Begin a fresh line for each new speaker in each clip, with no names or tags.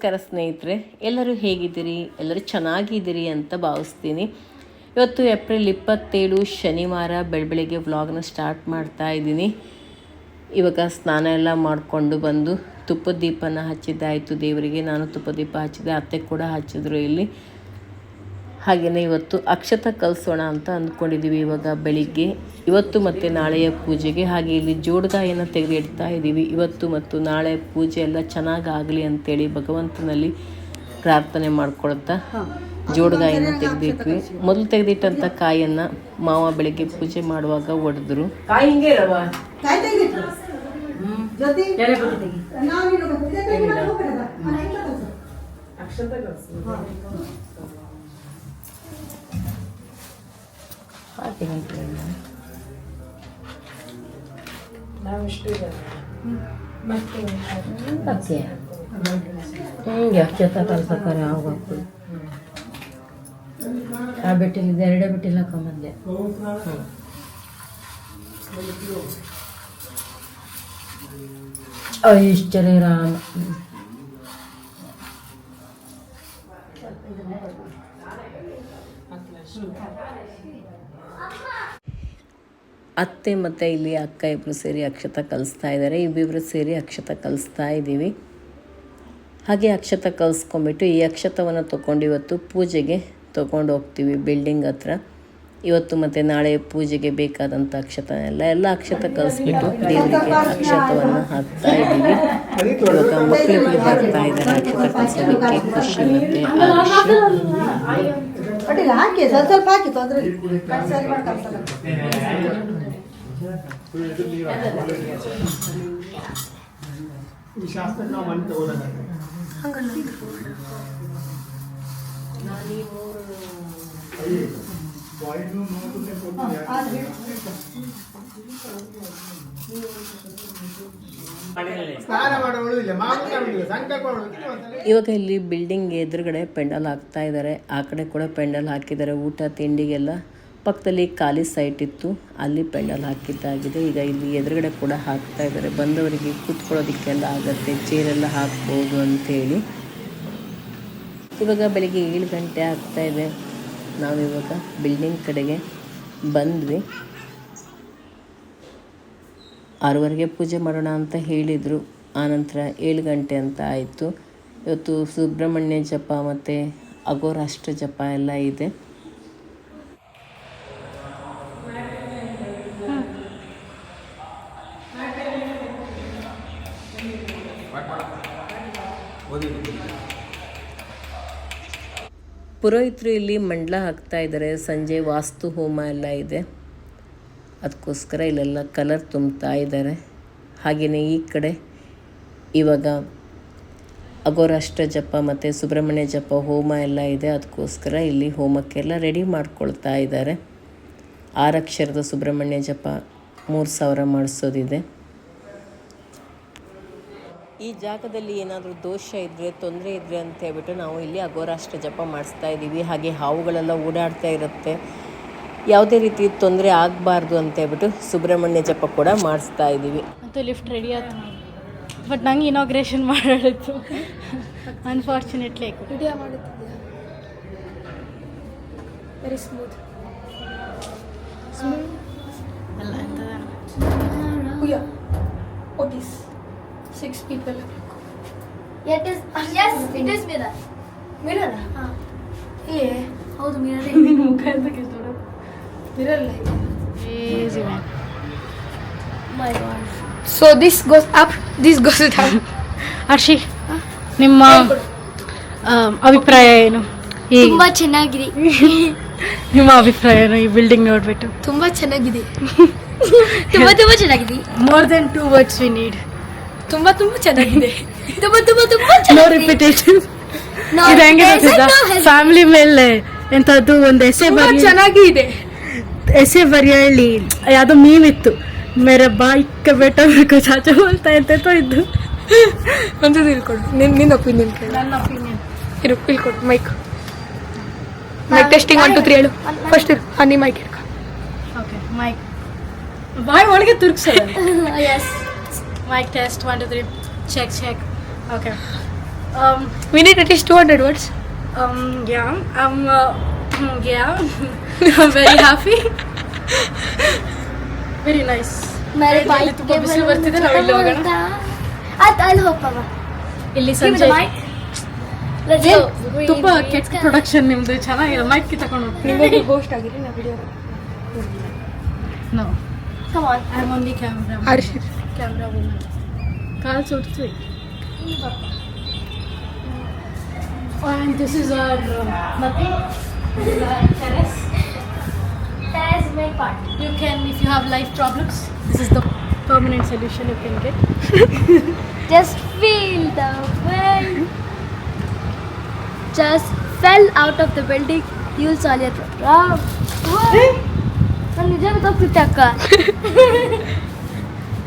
ನಮಸ್ಕಾರ ಸ್ನೇಹಿತರೆ, ಎಲ್ಲರೂ ಹೇಗಿದ್ದೀರಿ? ಎಲ್ಲರೂ ಚೆನ್ನಾಗಿದ್ದೀರಿ ಅಂತ ಭಾವಿಸ್ತೀನಿ. ಇವತ್ತು ಏಪ್ರಿಲ್ ಇಪ್ಪತ್ತೇಳು, ಶನಿವಾರ ಬೆಳಬೆಳಿಗ್ಗೆ ವ್ಲಾಗ್ನ ಸ್ಟಾರ್ಟ್ ಮಾಡ್ತಾ ಇದ್ದೀನಿ. ಇವಾಗ ಸ್ನಾನ ಎಲ್ಲ ಮಾಡಿಕೊಂಡು ಬಂದು ತುಪ್ಪದ ದೀಪನ ಹಚ್ಚಿದ್ದಾಯಿತು ದೇವರಿಗೆ. ನಾನು ತುಪ್ಪದ ದೀಪ ಹಚ್ಚಿದೆ ಅತ್ತೆ ಕೂಡ ಹಚ್ಚಿದ್ರು ಇಲ್ಲಿ. ಹಾಗೆಯೇ ಇವತ್ತು ಅಕ್ಷತ ಕಲಿಸೋಣ ಅಂತ ಅಂದ್ಕೊಂಡಿದ್ದೀವಿ ಇವಾಗ ಬೆಳಿಗ್ಗೆ. ಇವತ್ತು ಮತ್ತು ನಾಳೆಯ ಪೂಜೆಗೆ. ಹಾಗೆ ಇಲ್ಲಿ ಜೋಡ್ಗಾಯನ್ನು ತೆಗೆದಿಡ್ತಾ ಇದ್ದೀವಿ. ಇವತ್ತು ಮತ್ತು ನಾಳೆ ಪೂಜೆ ಎಲ್ಲ ಚೆನ್ನಾಗಾಗಲಿ ಅಂತೇಳಿ ಭಗವಂತನಲ್ಲಿ ಪ್ರಾರ್ಥನೆ ಮಾಡ್ಕೊಳ್ತಾ ಜೋಡ್ಗಾಯನ್ನು ತೆಗೆದಿಟ್ವಿ. ಮೊದಲು ತೆಗೆದಿಟ್ಟಂಥ ಕಾಯನ್ನು ಮಾವ ಬೆಳಿಗ್ಗೆ ಪೂಜೆ ಮಾಡುವಾಗ ಒಡೆದ್ರು. ಕಾಯಿ
दादा? हा, नाही का तसं?
ಹಿಂಗೆ ಅಕ್ಷತ ಕಲ್ಸಕ್ಕಾರ ಹೋಗ್ಬೇಕು ಆ ಬಿಟ್ಟಿಲ್ಲ ಎರಡೇ ಬಿಟ್ಟಿಲ್ಲ ಹಾಕೊಂಬಂದೆ ಐಶ್ವರ್ಯ ರಾಮ
ಅತ್ತೆ ಮತ್ತು ಇಲ್ಲಿ ಅಕ್ಕ ಇಬ್ಬರು ಸೇರಿ ಅಕ್ಷತ ಕಲಿಸ್ತಾ ಇದ್ದಾರೆ. ಇಬ್ಬಿಬ್ಬರು ಸೇರಿ ಅಕ್ಷತ ಕಲಿಸ್ತಾ ಇದ್ದೀವಿ. ಹಾಗೆ ಅಕ್ಷತ ಕಲಿಸ್ಕೊಂಬಿಟ್ಟು ಈ ಅಕ್ಷತವನ್ನು ತೊಗೊಂಡು ಇವತ್ತು ಪೂಜೆಗೆ ತೊಗೊಂಡು ಹೋಗ್ತೀವಿ ಬಿಲ್ಡಿಂಗ್ ಹತ್ರ. ಇವತ್ತು ಮತ್ತು ನಾಳೆ ಪೂಜೆಗೆ ಬೇಕಾದಂಥ ಅಕ್ಷತ ಎಲ್ಲ ಎಲ್ಲ ಅಕ್ಷತ ಕಲಿಸ್ಬಿಟ್ಟು ದೇವರಿಗೆ ಅಕ್ಷತವನ್ನು ಹಾಕ್ತಾ ಇದ್ದೀವಿ. ಇವಾಗ ಮಕ್ಕಳುಗಳು ಬರ್ತಾ ಇದ್ದಾರೆ ಅಕ್ಷತ ಕಲಿಸೋದಕ್ಕೆ ಖುಷಿ ಮತ್ತು
ಹಾಕಿ, ಸ್ವಲ್ಪ ಹಾಕಿ, ತೊಂದ್ರೆ
ಇವಾಗ ಇಲ್ಲಿ ಬಿಲ್ಡಿಂಗ್ ಎದುರುಗಡೆ ಪೆಂಡಲ್ ಹಾಕ್ತಾ ಇದ್ದಾರೆ ಆ ಕಡೆ ಕೂಡ ಪೆಂಡಲ್ ಹಾಕಿದ್ದಾರೆ. ಊಟ ತಿಂಡಿಗೆಲ್ಲ ಪಕ್ಕದಲ್ಲಿ ಖಾಲಿ ಸೈಟ್ ಇತ್ತು. ಅಲ್ಲಿ ಪೆಂಡಲ್ ಹಾಕಿದ್ದಾಗಿದೆ. ಈಗ ಇಲ್ಲಿ ಎದುರುಗಡೆ ಕೂಡ ಹಾಕ್ತಾ ಇದ್ದಾರೆ. ಬಂದವರಿಗೆ ಕೂತ್ಕೊಳ್ಳೋದಕ್ಕೆಲ್ಲ ಆಗತ್ತೆ. ಚೇರೆಲ್ಲ ಹಾಕ್ಬೋದು ಅಂತೇಳಿ. ಇವಾಗ ಬೆಳಿಗ್ಗೆ ಏಳು ಗಂಟೆ ಆಗ್ತಾ ಇದೆ. ನಾವಿವಾಗ ಬಿಲ್ಡಿಂಗ್ ಕಡೆಗೆ ಬಂದ್ವಿ. ಆರೂವರೆಗೆ ಪೂಜೆ ಮಾಡೋಣ ಅಂತ ಹೇಳಿದರು. ಆನಂತರ ಏಳು ಗಂಟೆ ಅಂತ ಆಯಿತು. ಇವತ್ತು ಸುಬ್ರಹ್ಮಣ್ಯ ಜಪ ಮತ್ತು ಅಗೋರಾಷ್ಟ್ರ ಜಪ ಎಲ್ಲ ಇದೆ. ಪುರೋಹಿತರು ಇಲ್ಲಿ ಮಂಡಲ ಹಾಕ್ತಾ ಇದ್ದಾರೆ. ಸಂಜೆ ವಾಸ್ತು ಹೋಮ ಎಲ್ಲ ಇದೆ. ಅದಕ್ಕೋಸ್ಕರ ಇಲ್ಲೆಲ್ಲ ಕಲರ್ ತುಂಬ್ತಾ ಇದ್ದಾರೆ. ಹಾಗೆಯೇ ಈ ಕಡೆ ಇವಾಗ ಅಗೋರಾಷ್ಟ್ರ ಜಪ ಮತ್ತು ಸುಬ್ರಹ್ಮಣ್ಯ ಜಪ ಹೋಮ ಎಲ್ಲ ಇದೆ. ಅದಕ್ಕೋಸ್ಕರ ಇಲ್ಲಿ ಹೋಮಕ್ಕೆಲ್ಲ ರೆಡಿ ಮಾಡ್ಕೊಳ್ತಾ ಇದ್ದಾರೆ. ಆರಕ್ಷರದ ಸುಬ್ರಹ್ಮಣ್ಯ ಜಪ ಮೂರು ಸಾವಿರ ಮಾಡಿಸೋದಿದೆ. ಈ ಜಾಗದಲ್ಲಿ ಏನಾದರೂ ದೋಷ ಇದ್ದರೆ ತೊಂದರೆ ಇದ್ದರೆ ಅಂತ ಹೇಳ್ಬಿಟ್ಟು ನಾವು ಇಲ್ಲಿ ಅಗೋರಾಷ್ಟ್ರ ಜಪ ಮಾಡಿಸ್ತಾ ಇದ್ದೀವಿ. ಹಾಗೆ ಹಾವುಗಳೆಲ್ಲ ಓಡಾಡ್ತಾ ಇರುತ್ತೆ. ಯಾವುದೇ ರೀತಿ ತೊಂದರೆ ಆಗಬಾರ್ದು ಅಂತ ಹೇಳ್ಬಿಟ್ಟು ಸುಬ್ರಹ್ಮಣ್ಯ ಜಪ ಕೂಡ ಮಾಡಿಸ್ತಾ ಇದ್ದೀವಿ.
ಮತ್ತು ಲಿಫ್ಟ್ ರೆಡಿ ಆಯ್ತು. ಬಟ್ ನಂಗೆ ಇನಾಗ್ರೇಷನ್ ಮಾಡಿತ್ತು ಅನ್ಫಾರ್ಚುನೇಟ್ಲಿ ವಿಡಿಯೋ ಮಾಡುತ್ತಿದ್ದೆ ವೆರಿ ಸ್ಮೂತ್ ಅಲ್ಲ ಎಂತ
Otis.
Six people
It is yes, it is mirror.
Mirror?
ಏ ಹೌದು ಮಿರರ್
ನಿನ್ನ ಮುಖ ಅಂತ
Mirror
easy man
my god
So this goes up, this goes down.
Harshi ನಿಮ್ಮ ಅಭಿಪ್ರಾಯ ಏನು?
ತುಂಬಾ ಚೆನ್ನಾಗಿದೆ.
ನಿಮ್ಮ ಅಭಿಪ್ರಾಯ ಏನು ಈ ಬಿಲ್ಡಿಂಗ್ ನೋಡ್ಬಿಟ್ಟು.
ತುಂಬಾ ಚೆನ್ನಾಗಿದೆ.
ತುಂಬಾ ತುಂಬಾ ಚೆನ್ನಾಗಿದೆ.
More than two words we need
ತುಂಬಾ ತುಂಬಾ ಚೆನ್ನಾಗಿದೆ.
ತುಂಬಾ ತುಂಬಾ ತುಂಬಾ
ನೋ
No
ಇದು ಹೆಂಗೆ
ಗೊತ್ತಿದ್ದ.
ಫ್ಯಾಮಿಲಿ ಮೇಲೆ ಎಂಥದ್ದು ಒಂದು ಎಸೆ ಬರೆಯ
ಚೆನ್ನಾಗಿ ಇದೆ.
ಎಸೆ ಬರೆಯಲಿ. ಯಾವುದೋ ಮೀಮ್ ಇತ್ತು. ಮೇರೆ ಬಾಯ್ಕ ಬೆಟ್ಟ ಬೇಕು ಚಾಚ ಅಂತ ಎಂತ ಇದ್ದು.
ಒಂದು ತಿಳ್ಕೊಡು ನಿನ್ ನಿನ್ನ ಒಪಿನಿಯನ್ ಕೇಳಿ.
ನನ್ನ ಒಪಿನಿಯನ್
ಇರು ತಿಳ್ಕೊಡು mic mic testing one two three ಹೇಳು. ಫಸ್ಟ್ ಇರು. ಹನಿ ಮೈಕ್ ಹಿಡ್ಕೊ.
ಓಕೆ ಮೈಕ್ ಬಾಯ್ ಒಳಗೆ ತುರ್ಕ್ಸೋದು
yes.
Mike test one two three check check okay Um,
We need at least 200 words.
um, yeah, I'm, uh, yeah, I'm very happy. Very nice.
मेरे
ಇಲ್ಲಿ
bike
ತುಂಬಾ
के
ಬಿಸಿಲು ಬರ್ತಿದೆ ನಾವು ಇಲ್ಲಿ ಹೋಗೋಣ
ಅದ್ ಅಲ್ಲಿ ಹೋಗ್ಬವ
ಇಲ್ಲಿ
Give me the
ಸಂಜೆ
mic. Let's
ಏ,
go.
ತುಂಬಾ ಕೆಟ್ಟ ಪ್ರೊಡಕ್ಷನ್ ನಿಮ್ದು ಚೆನ್ನಾಗಿಲ್ಲ ಮೈಕ್ ತಗೊಂಡು ಹೋಗ್ತೀನಿ
ಹೋಸ್ಟ್ ಆಗಿರಿ ನಾ video
no
Come on.
I am only camera
Harshith
camera woman call ಸುಡ್ತು And this is our uh, nothing. This is our terrace.
That's my part.
You can, if you have life problems, this is the permanent solution you can get.
Just feel the wind. Just fell out of the building. You'll saw your proud. ನಾನು ನಿಜ ಗೊತ್ತಾಗ್ತಿತ್ತೆ ಅಕ್ಕ
Okay, ಸಾಕು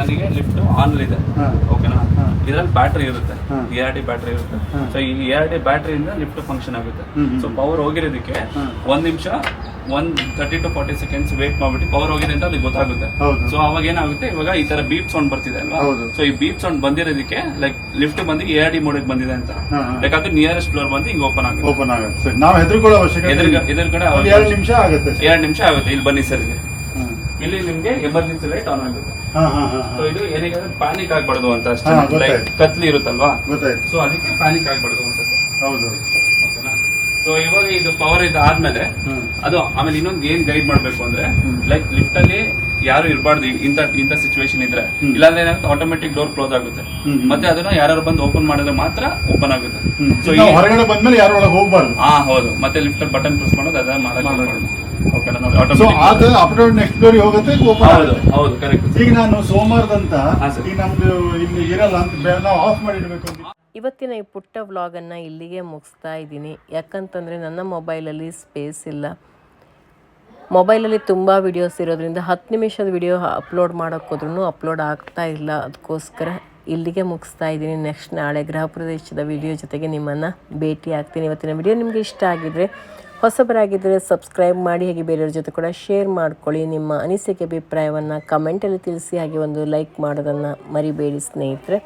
ನನಗೆ lift on ಇದೆ. ಓಕೆನಾ ಇದರಲ್ಲಿ battery ಇರುತ್ತೆ. A R D battery ಇರುತ್ತೆ. ಸೊ ಈ ಎ ಆರ್ ಡಿ ಬ್ಯಾಟ್ರಿಯಿಂದ ಲಿಫ್ಟ್ ಫಂಕ್ಷನ್ ಆಗುತ್ತೆ. ಸೊ ಪವರ್ ಹೋಗಿರೋದಕ್ಕೆ ಒಂದ್ ನಿಮಿಷ ಒಂದ್ thirty to forty seconds wait ಮಾಡ್ಬಿಟ್ಟು ಪವರ್ ಹೋಗಿದೆ ಅಂತ ಅದಕ್ಕೆ ಗೊತ್ತಾಗುತ್ತೆ. ಸೊ ಅವಾಗ ಏನಾಗುತ್ತೆ? ಇವಾಗ ಈ ತರ ಬೀಪ್ ಸೌಂಡ್ ಬರ್ತಿದೆ ಅಲ್ವಾ? ಸೊ ಈ ಬೀಪ್ ಸೌಂಡ್ ಬಂದಿರೋದಕ್ಕೆ ಲೈಕ್ ಲಿಫ್ಟ್ ಬಂದು ಎ ಆರ್ ಡಿ ಮೋಡಿಗೆ ಬಂದಿದೆ ಅಂತ. ಲೈಕ್ ಅದು ನಿಯರೆಸ್ಟ್ ಫ್ಲೋರ್ ಬಂದು ಹಿಂಗ್ ಓಪನ್ ಆಗುತ್ತೆ.
ಓಪನ್ ಆಗುತ್ತೆ. ನಾವು ಹೆದರ್ಕೊಳ್ಳೋ ಅವಶ್ಯಕತೆ
ಎದುರು
ಇಲ್ಲ.
ಎದುರು ಕಡೆ
ಒಂದ್ ಎರಡು ನಿಮಿಷ ಆಗುತ್ತೆ.
ಎರಡು ನಿಮಿಷ ಆಗುತ್ತೆ. ಇಲ್ಲಿ ಬನ್ನಿ ಸರ್ ಇಲ್ಲಿ. ನಿಮ್ಗೆ ಎಮರ್ಜೆನ್ಸಿ ಲೈಟ್ ಆನ್ ಆಗುತ್ತೆ. ಸೊ ಇದು ಏನಿಗೆ ಪ್ಯಾನಿಕ್ ಆಗ್ಬಾರ್ದು ಅಂತ ಅಷ್ಟೇ
ಹಾ, ಗೊತ್ತಾಯ್ತು.
ಲೈಕ್ ಕತ್ಲಿ ಇರುತ್ತಲ್ವಾ?
ಗೊತ್ತಾಯ್ತು.
ಸೊ ಅದಕ್ಕೆ ಪ್ಯಾನಿಕ್ ಆಗ್ಬಾರ್ದು ಅಂತ ಸರ್.
ಹೌದು.
ಓಕೆನಾ? ಸೊ ಇವಾಗ ಇದು ಪವರ್ ಇದು
ಆದ್ಮೇಲೆ
ಅದು ಆಮೇಲೆ ಇನ್ನೊಂದು ಏನ್ ಗೈಡ್ ಮಾಡ್ಬೇಕು ಅಂದ್ರೆ ಲೈಕ್ ಲಿಫ್ಟ್ ಅಲ್ಲಿ ಯಾರು ಇರಬಾರ್ದು ಇಂತ ಇಂತ ಸಿಚುವೇಶನ್ ಇದ್ರೆ. ಇಲ್ಲಾಂದ್ರೆ ಏನಾಗುತ್ತೆ ಆಟೋಮೆಟಿಕ್ ಡೋರ್ ಕ್ಲೋಸ್ ಆಗುತ್ತೆ.
ಹ್ಮ್.
ಮತ್ತೆ ಅದನ್ನ ಯಾರು ಬಂದು ಓಪನ್ ಮಾಡಿದ್ರೆ ಮಾತ್ರ ಓಪನ್ ಆಗುತ್ತೆ.
ಹ್ಮ್.
ಸೊ
ನಾವು ಹೊರಗಡೆ ಬಂದ್ಮೇಲೆ ಯಾರು ಒಳಗೆ ಹೋಗ್ಬಾರ್ದು.
ಹಾ ಹೌದು. ಮತ್ತೆ ಲಿಫ್ಟ್ ಬಟನ್ ಪ್ರೆಸ್ ಮಾಡೋದು ಅದನ್ನ ಮಾಡಕ್
ಮಾಡೋದು. ಸೊ ಅದು ಅಪ್ ಡೌನ್ ನೆಕ್ಸ್ಟ್ ಹೋಗುತ್ತೆ ಓಪನ್
ಹೌದು
ಆಗುತ್ತೆ.
ಹೌದು ಕರೆಕ್ಟ್
ಈಗ ನಾನು ಸೋಮವಾರದಂತ. ಈಗ ನಮ್ದು ಇಲ್ಲಿ ಇರಲ್ಲ ಅಂತ ನಾವು ಆಫ್ ಮಾಡಿಡ್ಬೇಕು ಅಂತ.
ಇವತ್ತಿನ ಈ ಪುಟ್ಟ ವ್ಲಾಗನ್ನು ಇಲ್ಲಿಗೆ ಮುಗಿಸ್ತಾ ಇದ್ದೀನಿ. ಯಾಕಂತಂದರೆ ನನ್ನ ಮೊಬೈಲಲ್ಲಿ ಸ್ಪೇಸ್ ಇಲ್ಲ. ಮೊಬೈಲಲ್ಲಿ ತುಂಬ ವಿಡಿಯೋಸ್ ಇರೋದ್ರಿಂದ ಹತ್ತು ನಿಮಿಷದ ವಿಡಿಯೋ ಅಪ್ಲೋಡ್ ಮಾಡೋಕ್ಕೋದ್ರೂ ಅಪ್ಲೋಡ್ ಆಗ್ತಾ ಇಲ್ಲ. ಅದಕ್ಕೋಸ್ಕರ ಇಲ್ಲಿಗೆ ಮುಗಿಸ್ತಾ ಇದ್ದೀನಿ. ನೆಕ್ಸ್ಟ್ ನಾಳೆ ಗೃಹ ಪ್ರದೇಶದ ವಿಡಿಯೋ ಜೊತೆಗೆ ನಿಮ್ಮನ್ನು ಭೇಟಿ ಆಗ್ತೀನಿ ಇವತ್ತಿನ ವಿಡಿಯೋ ನಿಮಗೆ ಇಷ್ಟ ಆಗಿದ್ದರೆ ಹೊಸಬರಾಗಿದ್ದರೆ ಸಬ್ಸ್ಕ್ರೈಬ್ ಮಾಡಿ, ಹಾಗೆ ಬೇರೆಯವ್ರ ಜೊತೆ ಕೂಡ ಶೇರ್ ಮಾಡ್ಕೊಳ್ಳಿ. ನಿಮ್ಮ ಅನಿಸಿಕೆ, ಅಭಿಪ್ರಾಯವನ್ನು ಕಮೆಂಟಲ್ಲಿ ತಿಳಿಸಿ, ಹಾಗೆ ಒಂದು ಲೈಕ್ ಮಾಡೋದನ್ನು ಮರಿಬೇಡಿ ಸ್ನೇಹಿತರೆ.